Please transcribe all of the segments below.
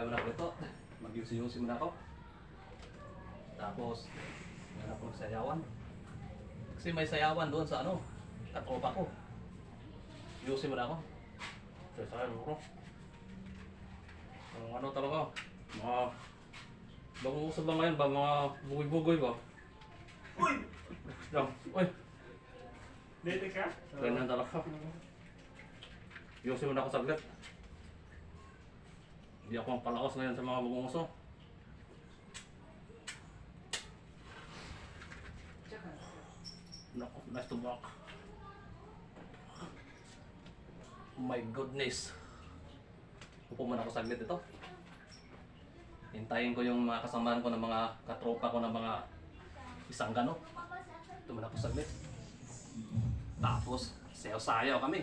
tayo muna ako ito. Mag-yusi-yusi muna ako. Tapos, meron ako ng sayawan. Kasi may sayawan doon sa ano, katropa ko. Yusi muna ako. Sa sayawan ko. Ang ano talaga, mga bagong usap lang ngayon ba, mga bugoy-bugoy ba? Uy! Uy, Dito ka? ganyan talaga. Yusi muna ako saglit. Hindi ako ang palaos ngayon sa mga bagong uso. Naku, nice to walk. My goodness. Upo muna ako saglit ito. Hintayin ko yung mga kasamahan ko ng mga katropa ko ng mga isang gano. Ito muna ako saglit. Tapos, sayaw-sayaw kami.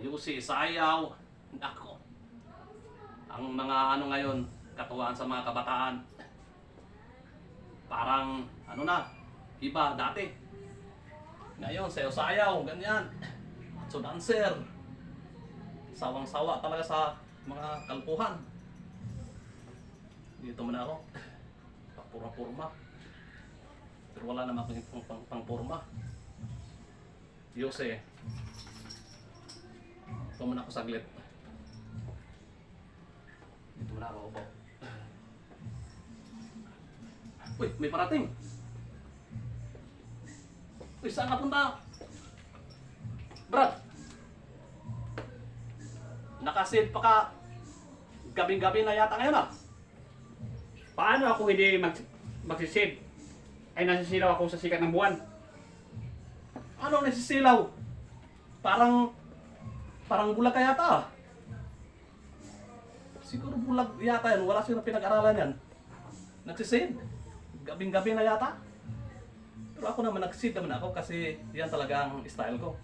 Yusi, sayaw. Nako. Ang mga ano ngayon, katuwaan sa mga kabataan. Parang, ano na, iba dati. Ngayon, sayaw-sayaw, ganyan. So dancer. Sawang-sawa talaga sa mga kalpuhan. Dito muna ako. Papura-purma. Pero wala naman akong pang, pang, pang-purma. Yose. Ito muna ako saglit. Upo. Uy, may parating. Uy, saan ka punta? Brad! Nakasid pa ka gabing-gabi na yata ngayon ah. Paano ako hindi mag magsisave? Ay nasisilaw ako sa sikat ng buwan. Ano nasisilaw? Parang parang bulag ka yata ah. Siguro bulag yata yan. Wala silang pinag-aralan yan. Nagsisave. Gabing-gabi na yata. Pero ako naman nagsid naman ako kasi yan talaga ang style ko.